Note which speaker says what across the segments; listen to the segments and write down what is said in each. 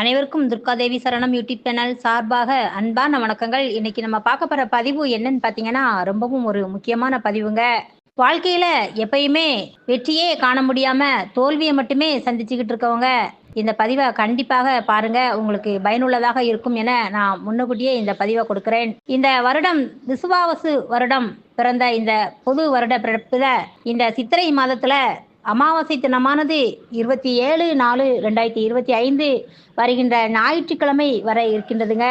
Speaker 1: அனைவருக்கும் துர்காதேவி சரணம் YouTube channel சார்பாக அன்பான வணக்கங்கள். இன்னைக்கு நம்ம பார்க்க போற பதிவு என்னன்னு பார்த்தீங்கன்னா ரொம்பவும் ஒரு முக்கியமான பதிவுங்க. வாழ்க்கையில எப்பயுமே வெற்றியே காண முடியாம தோல்வியை மட்டுமே சந்திச்சுக்கிட்டு இருக்கவங்க. இந்த பதிவை கண்டிப்பாக பாருங்க. உங்களுக்கு பயனுள்ளதாக இருக்கும் என நான் முன்னுக்கூட்டியே இந்த பதிவை கொடுக்கிறேன். இந்த வருடம் விசுவாவசு வருடம் பிறந்த இந்த பொது வருட பிறப்பில இந்த சித்திரை மாதத்துல அமாவாசை தினமானது இருபத்தி ஏழு நாலு ரெண்டாயிரத்தி இருபத்தி ஐந்து வருகின்ற ஞாயிற்றுக்கிழமை வர இருக்கின்றதுங்க.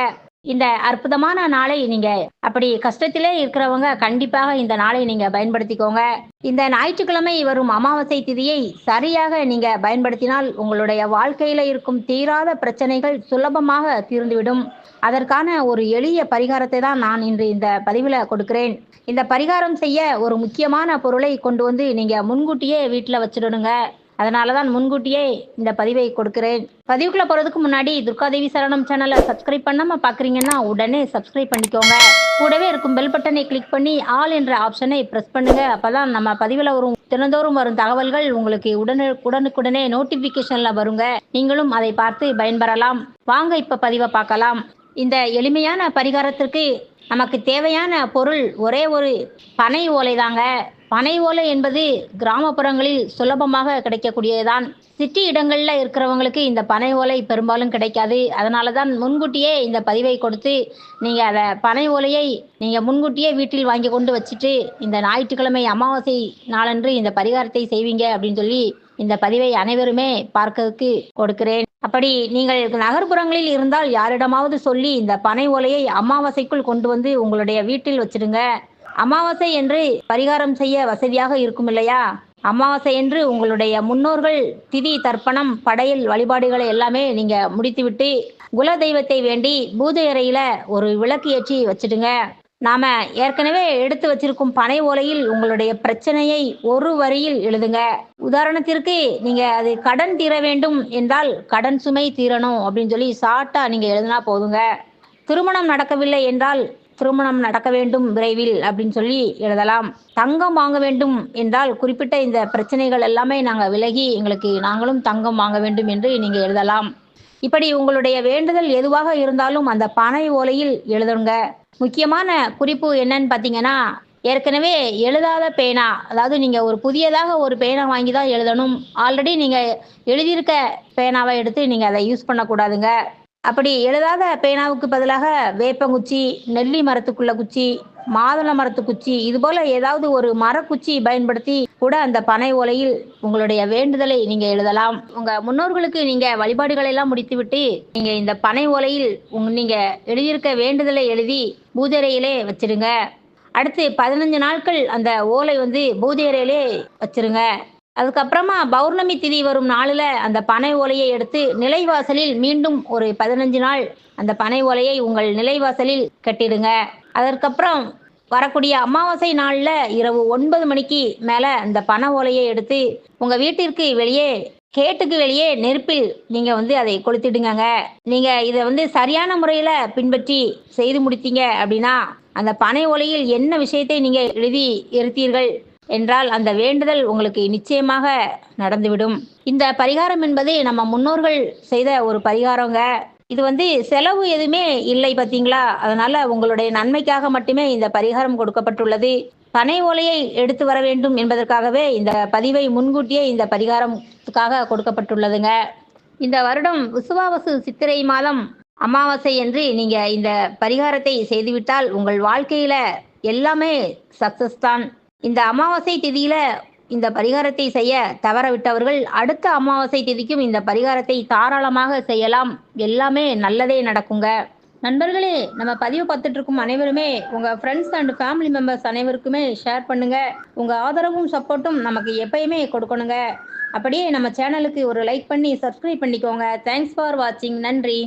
Speaker 1: இந்த அற்புதமான நாளை நீங்க அப்படி கஷ்டத்திலே இருக்கிறவங்க கண்டிப்பாக இந்த நாளை நீங்க பயன்படுத்திக்கோங்க. இந்த ஞாயிற்றுக்கிழமை வரும் அமாவாசை திதியை சரியாக நீங்க பயன்படுத்தினால் உங்களுடைய வாழ்க்கையில இருக்கும் தீராத பிரச்சனைகள் சுலபமாக தீர்ந்துவிடும். அதற்கான ஒரு எளிய பரிகாரத்தை தான் நான் இன்று இந்த பதிவில் கொடுக்கிறேன். இந்த பரிகாரம் செய்ய ஒரு முக்கியமான பொருளை கொண்டு வந்து நீங்க முன்கூட்டியே வீட்டில் வச்சிடணுங்க. அதனால தான் முன்கூட்டியே இந்த பதிவை கொடுக்கிறேன். பதிவுக்குள்ள போறதுக்கு முன்னாடி துர்காதேவி சரணம் சேனலை சப்ஸ்கிரைப் பண்ணாம பாக்குறீங்கன்னா உடனே சப்ஸ்கிரைப் பண்ணிக்கோங்க. கூடவே இருக்கும் பெல் பட்டனை கிளிக் பண்ணி ஆல் என்ற ஆப்ஷனை பிரஸ் பண்ணுங்க. அப்பதான் நம்ம பதிவில் வரும் தினந்தோறும் வரும் தகவல்கள் உங்களுக்கு உடனே உடனுக்குடனே நோட்டிபிகேஷன்ல வருங்க. நீங்களும் அதை பார்த்து பயன்பெறலாம். வாங்க இப்ப பதிவை பார்க்கலாம். இந்த எளிமையான பரிகாரத்திற்கு நமக்கு தேவையான பொருள் ஒரே ஒரு பனை ஓலை தாங்க. பனை ஓலை என்பது கிராமப்புறங்களில் சுலபமாக கிடைக்கக்கூடியதுதான். சிட்டி இடங்களில் இருக்கிறவங்களுக்கு இந்த பனை ஓலை பெரும்பாலும் கிடைக்காது. அதனால தான் முன்கூட்டியே இந்த பதிவை கொடுத்து நீங்கள் அதை பனை ஓலையை நீங்கள் முன்கூட்டியே வீட்டில் வாங்கி கொண்டு வச்சுட்டு இந்த ஞாயிற்றுக்கிழமை அமாவாசை நாளன்று இந்த பரிகாரத்தை செய்வீங்க அப்படின்னு சொல்லி இந்த பதிவை அனைவருமே பார்க்கறதுக்கு கொடுக்கிறேன். அப்படி நீங்கள் நகர்ப்புறங்களில் இருந்தால் யாரிடமாவது சொல்லி இந்த பனை ஓலையை அமாவாசைக்குள் கொண்டு வந்து உங்களுடைய வீட்டில் வச்சிடுங்க. அமாவாசை என்று பரிகாரம் செய்ய வசதியாக இருக்கும் இல்லையா? அமாவாசை என்று உங்களுடைய முன்னோர்கள் திதி தர்ப்பணம் படையல் வழிபாடுகளை எல்லாமே நீங்க முடித்துவிட்டு குல தெய்வத்தை வேண்டி பூஜை அறையில ஒரு விளக்கு ஏற்றி வச்சிடுங்க. நாம ஏற்கனவே எடுத்து வச்சிருக்கும் பனை ஓலையில் உங்களுடைய பிரச்சனையை ஒரு வரியில் எழுதுங்க. உதாரணத்திற்கு நீங்க அது கடன் தீர வேண்டும் என்றால் கடன் சுமை தீரணும் அப்படின்னு சொல்லி சாட்டா நீங்க எழுதினா போதுங்க. திருமணம் நடக்கவில்லை என்றால் திருமணம் நடக்க வேண்டும் விரைவில் அப்படின்னு சொல்லி எழுதலாம். தங்கம் வாங்க வேண்டும் என்றால் குறிப்பிட்ட இந்த பிரச்சனைகள் எல்லாமே நாங்கள் விலகி எங்களுக்கு நாங்களும் தங்கம் வாங்க வேண்டும் என்று நீங்க எழுதலாம். இப்படி உங்களுடைய வேண்டுதல் எதுவாக இருந்தாலும் அந்த பனை ஓலையில் எழுதுங்க. முக்கியமான குறிப்பு என்னன்னு பார்த்தீங்கன்னா ஏற்கனவே எழுதாத பேனா அதாவது நீங்கள் ஒரு புதியதாக ஒரு பேனா வாங்கி தான் எழுதணும். ஆல்ரெடி நீங்கள் எழுதியிருக்க பேனாவை எடுத்து நீங்கள் அதை யூஸ் பண்ணக்கூடாதுங்க. அப்படி எழுதாத பேனாவுக்கு பதிலாக வேப்பங்குச்சி நெல்லி மரத்துக்குள்ள குச்சி மாதுளை மரத்து குச்சி. இது போல ஏதாவது ஒரு மரக்குச்சி பயன்படுத்தி கூட அந்த பனை ஓலையில் உங்களுடைய வேண்டுதலை நீங்க எழுதலாம். உங்க முன்னோர்களுக்கு நீங்க வழிபாடுகளை எல்லாம் முடித்துவிட்டு நீங்க இந்த பனை ஓலையில் உங்க நீங்க எழுதியிருக்க வேண்டுதலை எழுதி பூஜைறையிலே வச்சிருங்க. அடுத்து பதினஞ்சு நாட்கள் அந்த ஓலை வந்து பூஜை அறையிலே வச்சிருங்க. அதுக்கப்புறமா பௌர்ணமி திதி வரும் நாளில் அந்த பனை ஓலையை எடுத்து நிலைவாசலில் மீண்டும் ஒரு பதினஞ்சு நாள் அந்த பனை ஓலையை உங்கள் நிலைவாசலில் கட்டிடுங்க. அதற்கப்புறம் வரக்கூடிய அமாவாசை நாளில் இரவு ஒன்பது மணிக்கு மேலே அந்த பனை ஓலையை எடுத்து உங்கள் வீட்டிற்கு வெளியே கேட்டுக்கு வெளியே நெருப்பில் நீங்கள் வந்து அதை கொளுத்திடுங்க நீங்கள் இதை வந்து சரியான முறையில் பின்பற்றி செய்து முடித்தீங்க அப்படின்னா அந்த பனை ஓலையில் என்ன விஷயத்தை நீங்கள் எழுதி இருத்தீர்கள் என்றால் அந்த வேண்டுதல் உங்களுக்கு நிச்சயமாக நடந்துவிடும். இந்த பரிகாரம் என்பது நம்ம முன்னோர்கள் செய்த ஒரு பரிகாரங்க. இது வந்து செலவு எதுவுமே இல்லை பார்த்தீங்களா? அதனால உங்களுடைய நன்மைக்காக மட்டுமே இந்த பரிகாரம் கொடுக்கப்பட்டுள்ளது. பனை ஓலையை எடுத்து வர வேண்டும் என்பதற்காகவே இந்த பதிவை முன்கூட்டியே இந்த பரிகாரத்துக்காக கொடுக்கப்பட்டுள்ளதுங்க. இந்த வருடம் விசுவாவசு சித்திரை மாதம் அமாவாசை என்று நீங்க இந்த பரிகாரத்தை செய்துவிட்டால் உங்கள் வாழ்க்கையில எல்லாமே சக்சஸ் தான். இந்த அமாவாசை திதியில இந்த பரிகாரத்தை செய்ய தவறவிட்டவர்கள் அடுத்த அமாவாசை திதிக்கும் இந்த பரிகாரத்தை தாராளமாக செய்யலாம். எல்லாமே நல்லதே நடக்குங்க. நண்பர்களே நம்ம பதிவு பார்த்துட்டு இருக்கும் அனைவருமே உங்க ஃப்ரெண்ட்ஸ் அண்ட் ஃபேமிலி மெம்பர்ஸ் அனைவருக்குமே ஷேர் பண்ணுங்க. உங்க ஆதரவும் சப்போர்ட்டும் நமக்கு எப்பயுமே கொடுக்கணுங்க. அப்படியே நம்ம சேனலுக்கு ஒரு லைக் பண்ணி சப்ஸ்கிரைப் பண்ணிக்கோங்க. தேங்க்ஸ் ஃபார் வாட்சிங் நன்றி.